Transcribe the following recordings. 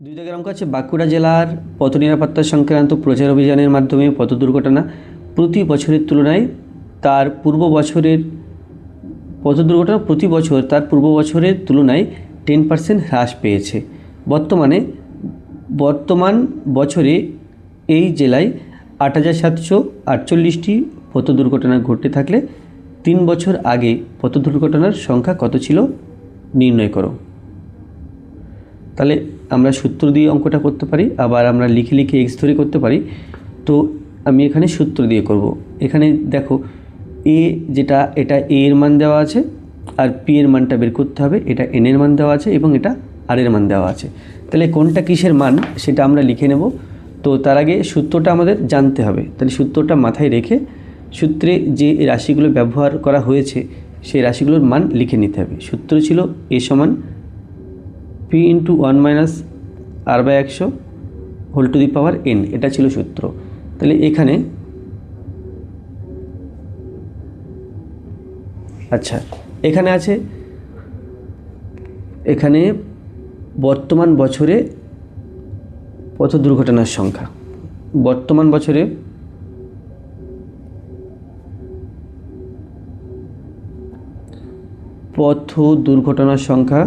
দুই গ্রাম আছে। বাঁকুড়া জেলার পথ নিরাপত্তা সংক্রান্ত প্রচার অভিযানের মাধ্যমে পথ দুর্ঘটনা। প্রতি বছরের তুলনায় তার পূর্ব বছরের পথ দুর্ঘটনা প্রতি বছর তার পূর্ব বছরের তুলনায় টেন পার্সেন্ট হ্রাস পেয়েছে। বর্তমানে, বর্তমান বছরে এই জেলায় আট হাজার সাতশো আটচল্লিশটি পথ দুর্ঘটনা ঘটতে থাকলে তিন বছর আগে পথ দুর্ঘটনার সংখ্যা কত ছিল? নির্ণয় করো। তাহলে আমরা সূত্র দিয়ে অঙ্কটা করতে পারি, আবার আমরা লিখে লিখে এক্স ধরে করতে পারি। তো আমি এখানে সূত্র দিয়ে করব। এখানে দেখো এ যেটা, এটা এ এর মান দেওয়া আছে, আর পি এর মানটা বের করতে হবে, এটা এন এর মান দেওয়া আছে এবং এটা আর এর মান দেওয়া আছে। তাহলে কোনটা কিসের মান সেটা আমরা লিখে নেব। তো তার আগে সূত্রটা আমাদের জানতে হবে। তাহলে সূত্রটা মাথায় রেখে সূত্রে যে রাশিগুলো ব্যবহার করা হয়েছে, সেই রাশিগুলোর মান লিখে নিতে হবে। সূত্র ছিল এ সমান P into one minus R by একশো whole to the power n এটা ছিল সূত্র। তাহলে এখানে আচ্ছা এখানে আছে, এখানে বর্তমান বছরে পথ দুর্ঘটনার সংখ্যা। বর্তমান বছরে পথ দুর্ঘটনার সংখ্যা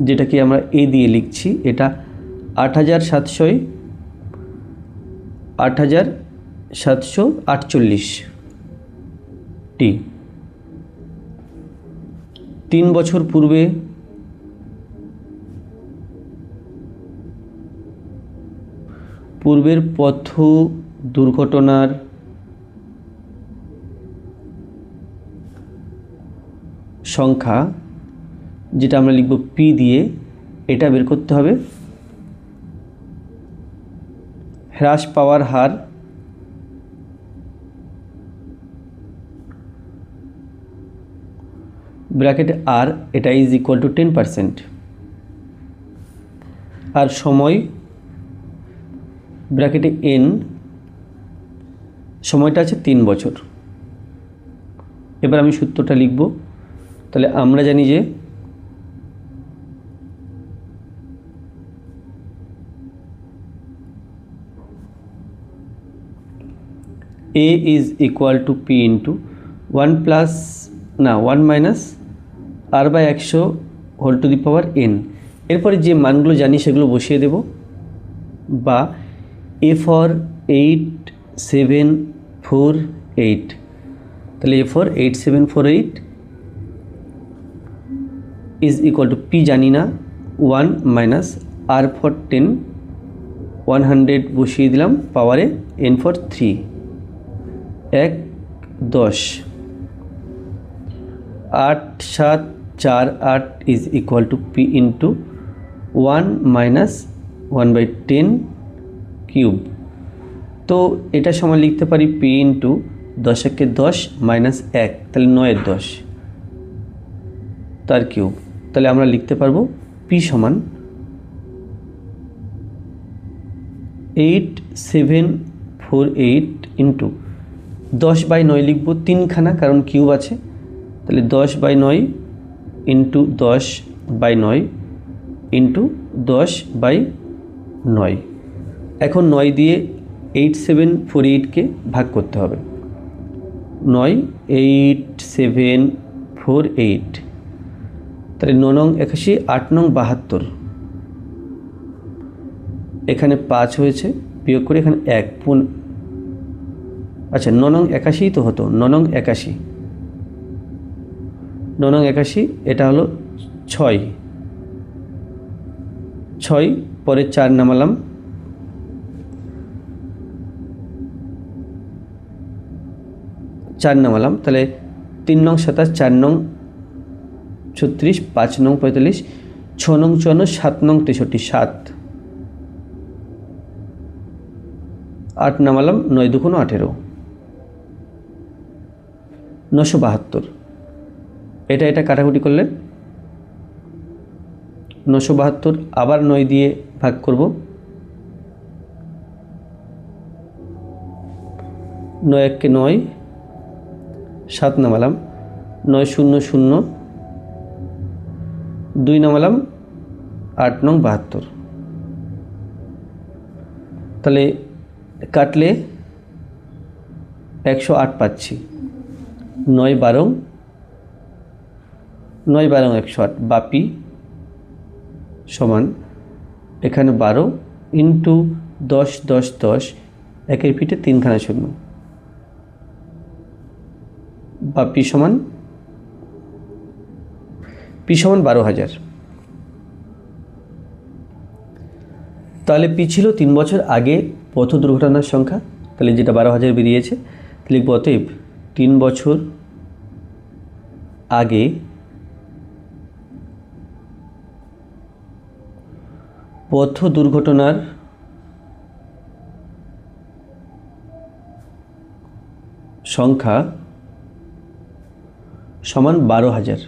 যেটাকে আমরা এ দিয়ে লিখছি, এটা আট হাজার সাতশোয় আট হাজার সাতশো আটচল্লিশ টি। তিন বছর পূর্বে পূর্বের পথ দুর্ঘটনার সংখ্যা যেটা আমরা লিখব পি দিয়ে, এটা বের করতে হবে। হ্রাস পাওয়ার হার ব্র্যাকেট আর এটা is equal to ten percent আর সময়, ব্র্যাকেটে এন সময়টা আছে তিন বছর। এবার আমি সূত্রটা লিখব। তাহলে আমরা জানি যে A is equal to P into one plus না ওয়ান মাইনাস আর বাই একশো whole to the power n এরপরে যে মানগুলো জানি সেগুলো বসিয়ে দেব। বা A for eight seven four eight তাহলে A for eight seven four eight is equal to P জানি না। One minus R for ten one hundred বসিয়ে দিলাম পাওয়ারে এন ফর থ্রি এক, দশ। আট, সাত, চার, আট is equal to P into one minus one by ten cube তো এটা সময় লিখতে পারি পি ইন্টু দশকে দশ মাইনাস এক, তাহলে নয়ের দশ। তার কিউব তাহলে আমরা লিখতে পারব পি সমান eight seven four eight into দশ বাই নয় লিখব তিনখানা, কারণ কিউব আছে। তাহলে দশ বাই নয় ইন্টু দশ বাই নয় ইন্টু দশ বাই নয়। এখন নয় দিয়ে এইট সেভেন ফোর এইটকে ভাগ করতে হবে। নয়, এইট সেভেন ফোর এইট। তাহলে ন নং একাশি, আট নং বাহাত্তর। এখানে পাঁচ হয়েছে, বিয়োগ করে এখানে এক, পুন আচ্ছা ননং একাশিই তো হতো, ননং একাশি। ননং একাশি, এটা হলো ছয়। ছয়, পরে চার নামালাম। চার নামালাম, তাহলে তিন নং সাতাশ, চার নং ছত্রিশ, পাঁচ নং পঁয়তাল্লিশ, ছ নং চুয়ান্ন, সাত নং তেষট্টি, সাত। আট নামালাম, নয় দুগুণ আঠেরো। নশো বাহাত্তর। এটা এটা কাটাকুটি করলে? নশো বাহাত্তর আবার নয় দিয়ে ভাগ করব। নয় এককে নয়, সাত নামালাম। নয় শূন্য শূন্য, দুই নামালাম, আট নং বাহাত্তর। তাহলে কাটলে একশো আট পাচ্ছি। নয় বারো নয় বারো একশো আট বাপি সমান এখানে বারো ইন্টু দশ দশ দশ, একের পিঠে তিনখানা শূন্য। বা পি সমান পি সমান বারো হাজার। তাহলে পি ছিল তিন বছর আগে পথ দুর্ঘটনার সংখ্যা, তাহলে যেটা বারো হাজার বেরিয়েছে, লিখব অতএব তিন বছর আগে পথ দুর্ঘটনার সংখ্যা সমান বারো হাজার।